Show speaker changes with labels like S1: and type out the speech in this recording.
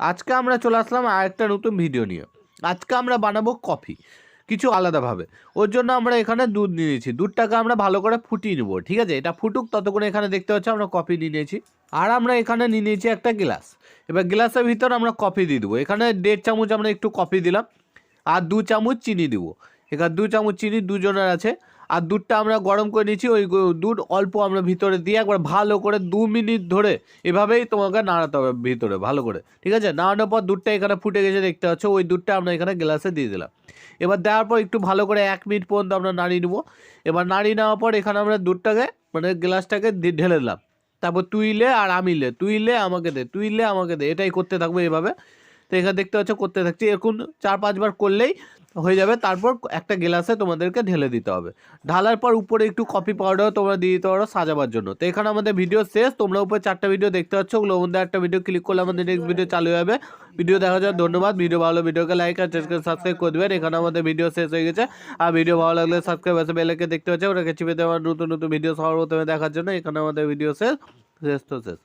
S1: আজকে আমরা চলে আসলাম আর একটা নতুন ভিডিও নিয়ে। আজকে আমরা বানাবো কফি কিছু আলাদাভাবে। ওর জন্য আমরা এখানে দুধ নিয়ে নিয়েছি। দুধটাকে আমরা ভালো করে ফুটিয়ে নেব, ঠিক আছে? এটা ফুটুক, ততক্ষণ এখানে দেখতে পাচ্ছি আমরা কফি নিয়ে নিয়েছি। আর আমরা এখানে নিয়ে নিয়েছি একটা গ্লাস এবার গ্লাসের ভিতর আমরা কফি দিয়ে দেবো। এখানে দেড় চামচ আমরা একটু কফি দিলাম। আর দু চামচ চিনি দিব। এখানে দু চামচ চিনি দুজনের আছে। আর দুধটা আমরা গরম করে নিয়েছি, ওই দুধ অল্প আমরা ভিতরে দিয়ে একবার ভালো করে দু মিনিট ধরে এভাবেই তোমাকে নাড়াতে হবে ভিতরে, ভালো করে। ঠিক আছে? নাড়ানোর পর দুধটা এখানে ফুটে গেছে, দেখতে পাচ্ছ? ওই দুধটা আমরা এখানে গ্লাসে দিয়ে দিলাম। এবার দেওয়ার পর একটু ভালো করে এক মিনিট পর্যন্ত আমরা নাড়িয়ে নেব। এবার নাড়িয়ে নেওয়ার পর এখানে আমরা দুধটাকে মানে গ্লাসটাকে ঢেলে দিলাম। তারপর তুইলে আর আমিলে, তুইলে আমাকে দে, তুইলে আমাকে দে, এটাই করতে থাকব এভাবে। তো এখানে দেখতে পাচ্ছ করতে থাকছি। এরকম চার পাঁচবার করলেই হয়ে যাবে। তারপর একটা গ্লাসে তোমাদেরকে ঢেলে দিতে হবে। ঢালার পর উপরে একটু কফি পাউডারও তোমরা দিয়ে দিতে পারো সাজাবার জন্য। তো এখানে আমাদের ভিডিও শেষ। তোমরা উপরে চারটা ভিডিও দেখতে পাচ্ছ। ওগুলো মধ্যে একটা ভিডিও ক্লিক করলে আমাদের নেক্সট ভিডিও চালু হবে ভিডিও দেখা যাবে ধন্যবাদ। ভিডিও ভালো ভিডিওকে লাইক আর চ্যানেলকে সাবস্ক্রাইব করে দেবেন। এখানে আমাদের ভিডিও শেষ হয়ে গেছে। আর ভিডিও ভালো লাগলে সাবস্ক্রাইব আছে বেলাকে দেখতে পাচ্ছে। ওটাকে চিপে দেওয়ার নতুন নতুন ভিডিও সবার প্রথমে দেখার জন্য এখানে আমাদের ভিডিও শেষ। শেষ তো শেষ।